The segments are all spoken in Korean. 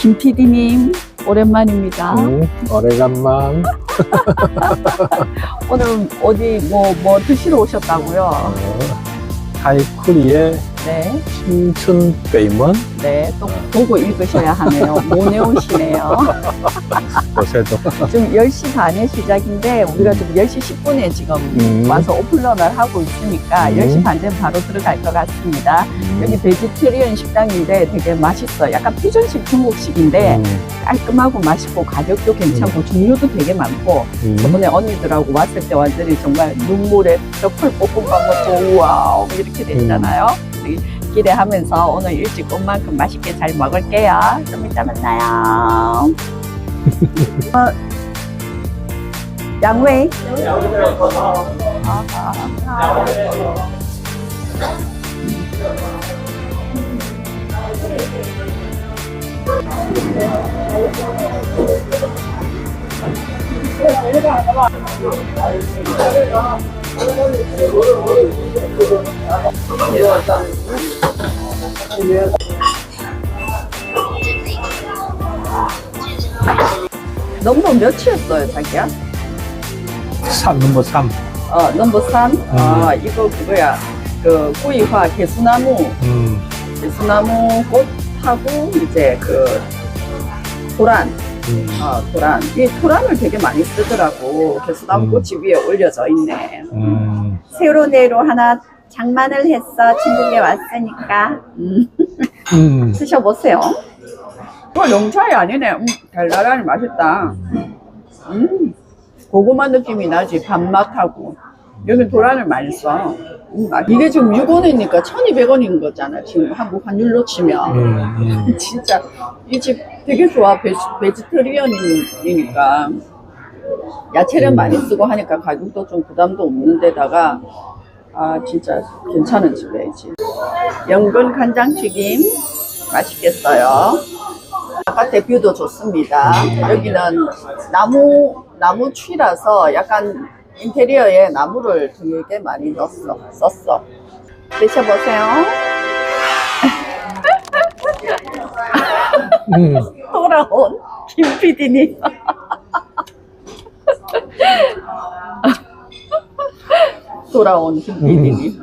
김 PD님 오랜만입니다. 응, 오래간만. 오늘 어디 뭐 뭐 드시러 오셨다고요? 어, 하이 브로콜리의 네. 신춘 빼임은 네, 또 보고 읽으셔야 하네요. 모네오시네요. 요새도 어, 지금 10시 반에 시작인데 우리가 지금 10시 10분에 지금 음. 와서 오픈런을 하고 있으니까 음. 10시 반쯤 바로 들어갈 것 같습니다. 음. 여기 베지테리언 식당인데 되게 맛있어. 약간 퓨전식 중국식인데 음. 깔끔하고 맛있고 가격도 괜찮고 음. 종류도 되게 많고 음. 저번에 언니들하고 왔을 때 완전히 정말 눈물에 뼈풀 볶음밥 먹고 우와 이렇게 음. 됐잖아. 요. 우리 기대하면서 오늘 일찍 온 만큼 맛있게 잘 먹을게요. 좀 이따 만나요. 어, 양웨이. 아하. 넘버 몇이었어요, 자기야? 산 넘버 3. 어, 넘버 3? 아, 이거 그거야. 그, 꾸이화 개수나무, 음, 개수나무 꽃하고 이제 그, 음. 어, 도란. 이 도란을 되게 많이 쓰더라고. 개수나무 음. 꽃이 위에 올려져 있네. 음. 세로네로 하나 장만을 했어. 중국에 왔으니까. 음, 음. 드셔보세요. 이거 영차이 아니네. 음, 달달하니 맛있다. 음, 고구마 느낌이 나지. 밥맛하고. 여기 도란을 많이 써. 음, 맛- 이게 지금 6원이니까 1200원인 거잖아. 지금 한국 환율로 치면. 음. 음. 진짜 이 집 되게 좋아. 베지, 베지터리언이니까. 야채를 음. 많이 쓰고 하니까 가격도 좀 부담도 없는 데다가 아 진짜 괜찮은 집이야 이 집. 연근 간장튀김 맛있겠어요. 바깥에 뷰도 좋습니다. 여기는 나무 나무 취라서 약간 인테리어에 나무를 되게 많이 넣었어 썼어. 드셔보세요. 음. 돌아온 김 PD님. 돌아온 김 PD님.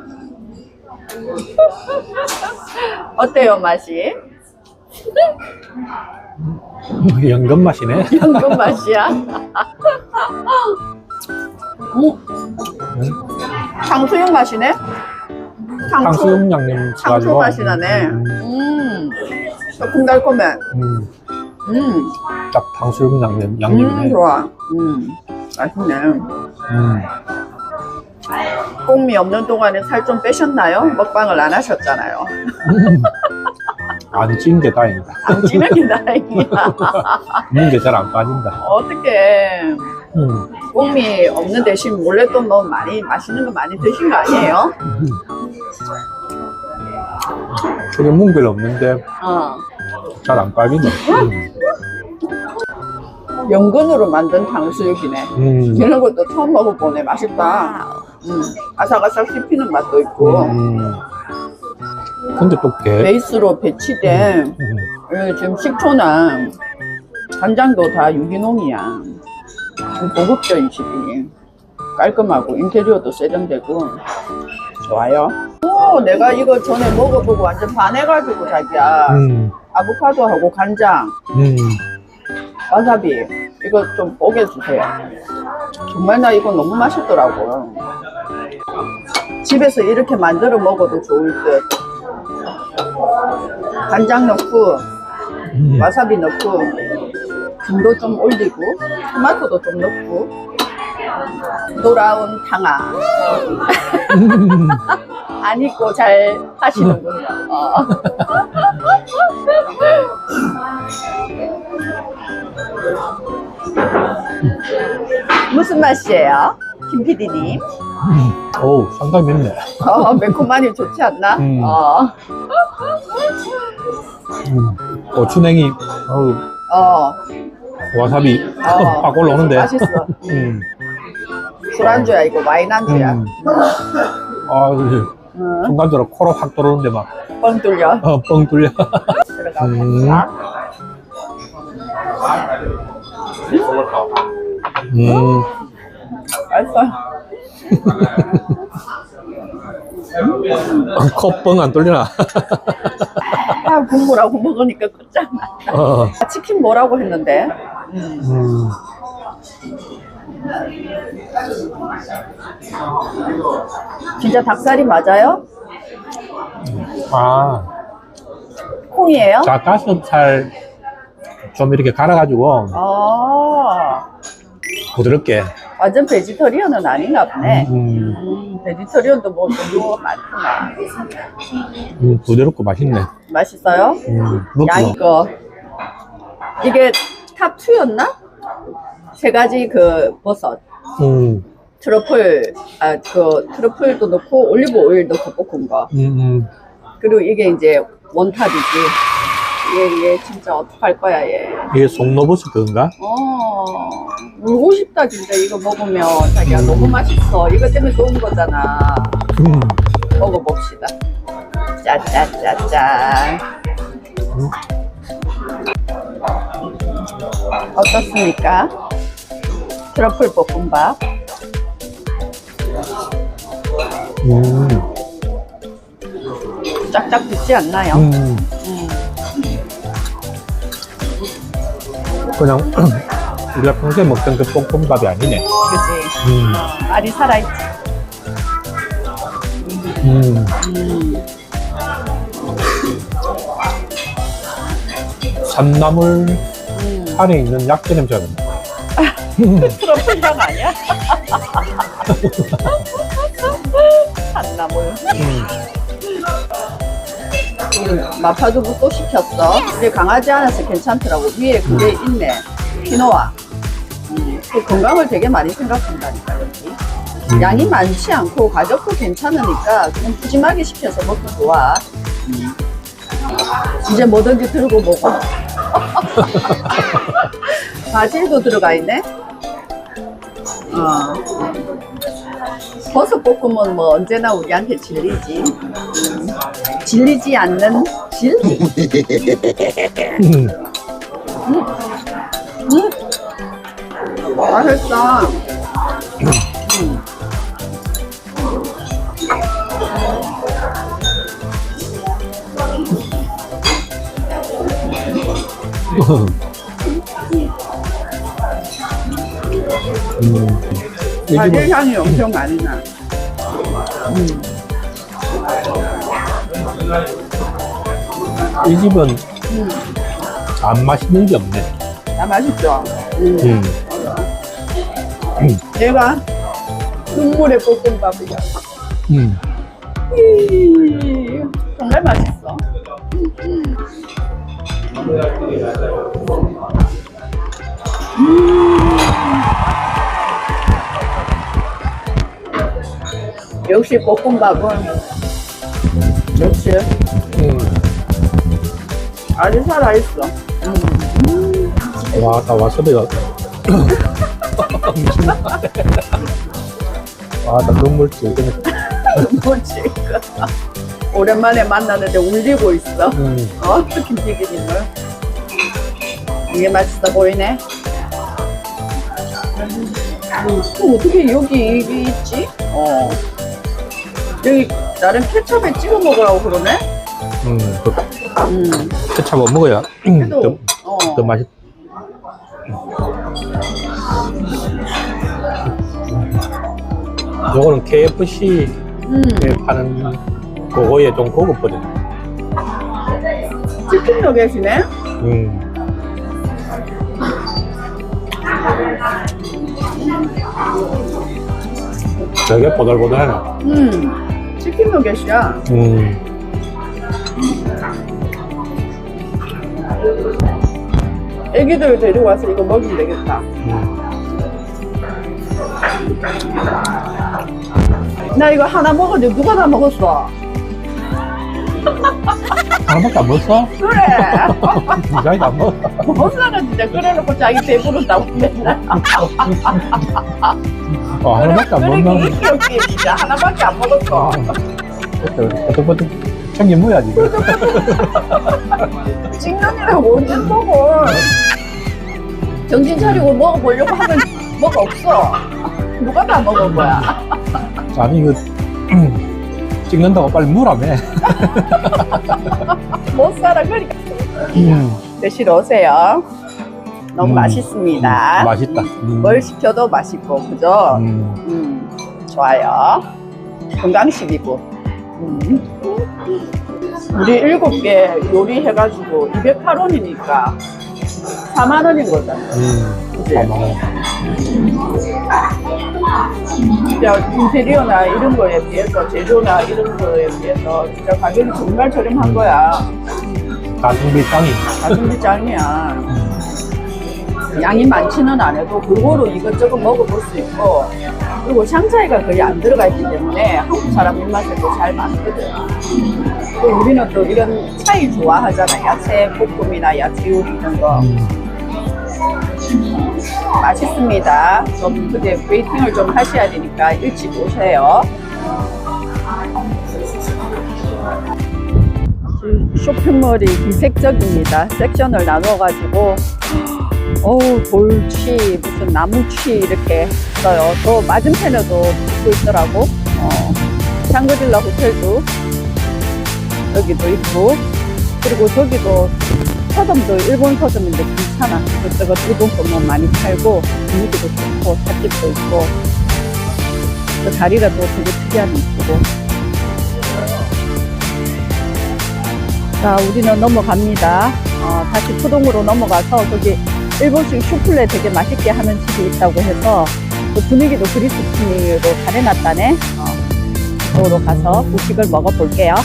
어때요, 맛이? 연금 맛이네. 연금 맛이야? 음, 탕수육 맛이네? 탕수, 탕수육 양념 써가지고. 맛이 나네. 음. 음, 조금 달콤해. 음. 음, 딱 탕수육 양념, 음, 양념이네. 좋아. 음, 맛있네. 음. 꽁미 없는 동안에 살 좀 빼셨나요? 먹방을 안 하셨잖아요. 안찐 게 다행이다. 안 찌는 게 다행이야. 있는 게 잘 안 빠진다. 어떻게 음. 꽁미 없는 대신 몰래 또 너무 많이 맛있는 거 많이 드신 거 아니에요? 저게 뭉별 없는데 어. 잘안 빠지네. 연근으로 만든 탕수육이네. 음. 이런 것도 처음 먹어보네. 맛있다. 음, 아삭아삭 씹히는 맛도 있고 음. 근데 또 게. 베이스로 배치된 음. 예, 지금 식초나 간장도 다 유기농이야. 좀 고급져 이 집이. 깔끔하고 인테리어도 세련되고 좋아요. 오, 내가 이거 전에 먹어보고 완전 반해가지고 자기야. 음. 아보카도하고 간장, 음. 와사비 이거 좀 뽀개주세요. 정말 나 이거 너무 맛있더라고. 집에서 이렇게 만들어 먹어도 좋을 듯. 간장 넣고 음. 와사비 넣고 김도 좀 올리고 토마토도 좀 넣고 돌아온 탕아 안 잊고 잘 하시는군요. 어. 무슨 맛이에요? 김 PD님? 어우, 상당히 맵네. 어, 매콤하니 좋지 않나? 음. 어, 음. 고추냉이, 어우, 어, 와사비 어. 확 올라오는데. 맛있어. 음. 술안주야, 이거 와인 안주야. 음. 아, 그 응, 순간적으로 코로 확 들어오는데 막, 뻥 뚫려. 어, 뻥 뚫려. 들어가 음. 봅시다. 음. 맛있어요. 컵뻥 안 뚫리나? 아, 국물하고 먹으니까 끝장나. 어. 치킨 뭐라고 했는데? 음. 진짜 닭살이 맞아요? 아, 콩이에요? 닭가슴살 좀 이렇게 갈아가지고 아, 부드럽게. 완전 베지터리언은 아닌가 보네. 음, 음, 베지터리언도 뭐 종류가 많구나. 음, 부드럽고 맛있네. 맛있어요? 음, 양이. 거. 이게 탑 2였나? 세 가지 그 버섯. 음, 트러플, 아, 그 트러플도 넣고 올리브 오일 넣고 볶은 거. 음, 음. 그리고 이게 이제 원탑이지. 얘, 얘 진짜 어떡할 거야, 얘. 이게 송로버스 그건가? 어, 울고 싶다, 진짜 이거 먹으면. 자기야, 너무 맛있어. 이거 때문에 좋은 거잖아. 음. 먹어봅시다. 짜짜짜짠. 어떻습니까? 트러플 볶음밥. 음, 짝짝 붙지 않나요? 음. 음. 그냥 우리가 평소에 먹던 그 볶음밥이 아니네. 그지? 음, 알이 살아있지. 음. 음. 산나물 음. 안에 있는 약재 냄새가 난다. 트러플 향 아니야? 산나물. 음. 음, 마파두부 또 시켰어. 근데 강하지 않아서 괜찮더라고. 위에 그게 있네. 키노아. 음, 또 건강을 되게 많이 생각한다니까, 여기. 음. 양이 많지 않고 가격도 괜찮으니까 좀 푸짐하게 시켜서 먹기 좋아. 음. 이제 뭐든지 들고 먹어. 바질도 들어가 있네. 어. 버섯 볶음은 뭐 언제나 우리한테 진리지. 음. 질리지 않는 질? 음. 음. 맛있다. 음. 음. 집은 향이 엄청 많이 나. 음. 이 집은 음. 안 맛있는 게 없네. 아, 맛있죠? 음. 음. 얘가 국물에 볶음밥이야. 음. 이, 정말 맛있어. 역시 볶음밥은 역시 음. 아주 살아있어. 와, 나 와사비가. 와, 나 눈물 질거네. 뭐지? 오랜만에 만나는데 울리고 있어. 음. 어? 김치기름을. 이게 맛있어 보이네. 음, 어떻게 여기 이게 있지? 어. 여기 나름 케첩에 찍어 먹으라고 그러네? 음. 그 음. 케찹 못 먹어야 음, 더, 그래도, 어. 더 맛있. 요거는 KFC에 음. 파는 그거에 좀 고급 버전. 치킨 너겟이네? 음. 되게 보들보들하네. 음. 치킨 너겟이야. 음. 애기들 데리고 와서 이거 먹이면 되겠다. 나 이거 하나 먹었는데 누가 다 먹었어? 하나밖에 안 먹었어? 그래. 자기도 안 먹었어. 엄마는 진짜 끓여놓고 자기 배부른다고 맨날. 어, 하나밖에 안 먹나? 이게 웃기 진짜 하나밖에 안 먹었어. 버떡버떡 챙겨 먹어야지. 이거. 찍년이라고 언제 먹어? 정신 차리고 먹어보려고 하면 뭐가 없어. 누가 다 먹은 거야? 아니 이거 찍는다고 빨리 물어매. 못 살아. 그러니까. 음, 드시러 오세요. 너무 음, 맛있습니다. 음, 맛있다. 음, 뭘 시켜도 맛있고, 그죠? 음, 음, 좋아요. 건강식이고. 음. 우리 일곱 개 요리해가지고 208원이니까 4만 원인 거잖아. 음, 그지? 아마 진짜 인테리어나 이런 거에 비해서 제조나 이런 거에 비해서 진짜 가격이 정말 저렴한 거야. 가성비 짱이. 가성비 짱이야. 음, 양이 많지는 않아도 골고루 이것저것 먹어볼 수 있고 그리고 샹차이가 거의 안 들어가 있기 때문에 한국 사람 입맛에도 잘 맞거든. 또 우리는 또 이런 차이 좋아하잖아. 야채 볶음이나 야채 요리 이런 거. 음, 맛있습니다. 좀 근데 웨이팅을 좀 하셔야 되니까 일찍 오세요. 쇼핑몰이 이색적입니다. 섹션을 나눠가지고 어우 돌취 무슨 나무취 이렇게 있어요. 저 맞은편에도 붙고 있더라고. 어, 샹그릴라 호텔도 여기도 있고 그리고 저기도 서점도 일본 서점인데 괜찮아. 이것저것 일본 거뭐 많이 팔고 분위기도 좋고 찻집도 있고 그 자리가 또 되게 특이한 이쁘고 자 우리는 넘어갑니다. 어, 다시 푸동으로 넘어가서 저기 일본식 슈플레 되게 맛있게 하는 집이 있다고 해서 그 분위기도 그리스 분위기로 잘 해놨다네. 어, 그쪽으로 가서 후식을 먹어볼게요.